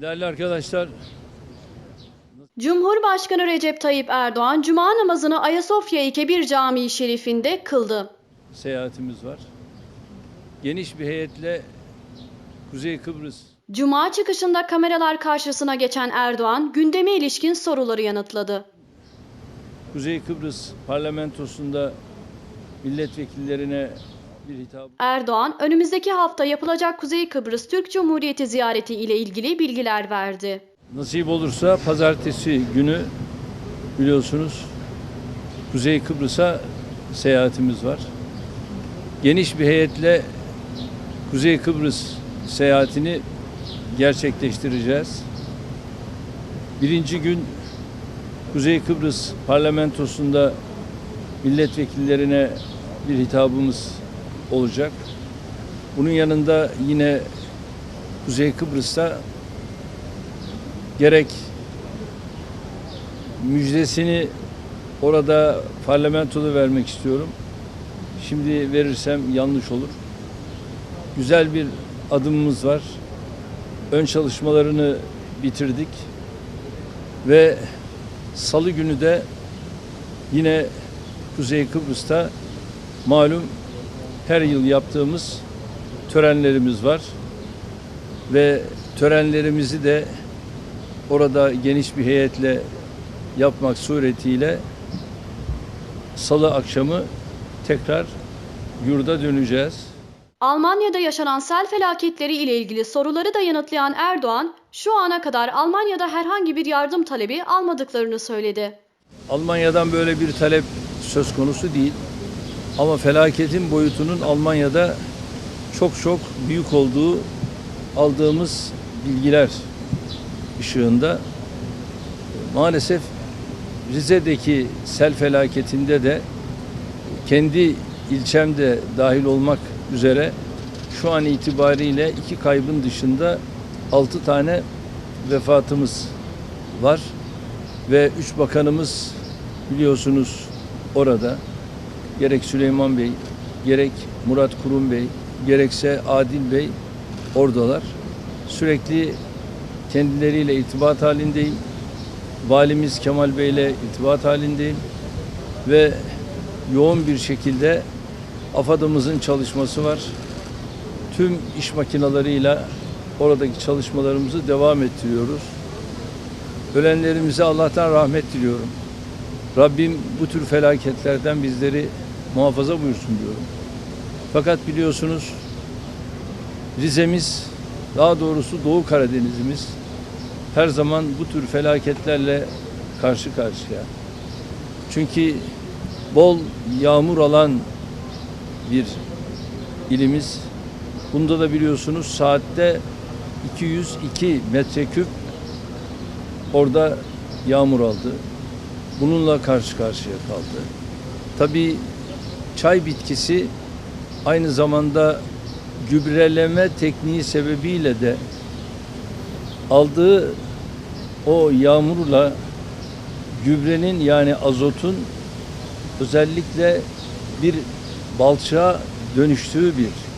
Değerli arkadaşlar, Cumhurbaşkanı Recep Tayyip Erdoğan Cuma namazını Ayasofya Kebir Camii Şerifinde kıldı. seyahatimiz var. Geniş bir heyetle Kuzey Kıbrıs Cuma çıkışında kameralar karşısına geçen Erdoğan gündeme ilişkin soruları yanıtladı. Kuzey Kıbrıs parlamentosunda milletvekillerine bir Erdoğan önümüzdeki hafta yapılacak Kuzey Kıbrıs Türk Cumhuriyeti ziyareti ile ilgili bilgiler verdi. nasip olursa pazartesi günü biliyorsunuz Kuzey Kıbrıs'a seyahatimiz var. Geniş bir heyetle Kuzey Kıbrıs seyahatini gerçekleştireceğiz. Birinci gün Kuzey Kıbrıs parlamentosunda milletvekillerine bir hitabımız olacak. Bunun yanında yine Kuzey Kıbrıs'ta gerek müjdesini orada parlamentoda vermek istiyorum. Şimdi verirsem yanlış olur. Güzel bir adımımız var. Ön çalışmalarını bitirdik. Ve salı günü de yine Kuzey Kıbrıs'ta malum her yıl yaptığımız törenlerimiz var. Ve törenlerimizi de orada geniş bir heyetle yapmak suretiyle salı akşamı tekrar yurda döneceğiz. Almanya'da yaşanan sel felaketleri ile ilgili soruları da yanıtlayan Erdoğan, şu ana kadar Almanya'da herhangi bir yardım talebi almadıklarını söyledi. Almanya'dan böyle bir talep söz konusu değil. Ama felaketin boyutunun Almanya'da çok çok büyük olduğu aldığımız bilgiler ışığında maalesef Rize'deki sel felaketinde de kendi ilçemde dahil olmak üzere şu an itibariyle iki kaybın dışında altı tane vefatımız var ve üç bakanımız biliyorsunuz orada gerek Süleyman Bey, gerek Murat Kurum Bey, gerekse Adil Bey oradalar. Sürekli kendileriyle irtibat halindeyim. Valimiz Kemal Bey ile irtibat halindeyim. Ve yoğun bir şekilde AFAD'ımızın çalışması var. Tüm iş makinalarıyla oradaki çalışmalarımızı devam ettiriyoruz. Ölenlerimize Allah'tan rahmet diliyorum. Rabbim bu tür felaketlerden bizleri muhafaza buyursun diyorum. Fakat biliyorsunuz Rize'miz, daha doğrusu Doğu Karadeniz'imiz her zaman bu tür felaketlerle karşı karşıya. Çünkü bol yağmur alan bir ilimiz. Bunda da biliyorsunuz saatte 202 metreküp orada yağmur aldı. Bununla karşı karşıya kaldı. Tabii çay bitkisi aynı zamanda gübreleme tekniği sebebiyle de aldığı o yağmurla gübrenin yani azotun özellikle bir balçığa dönüştüğü bir.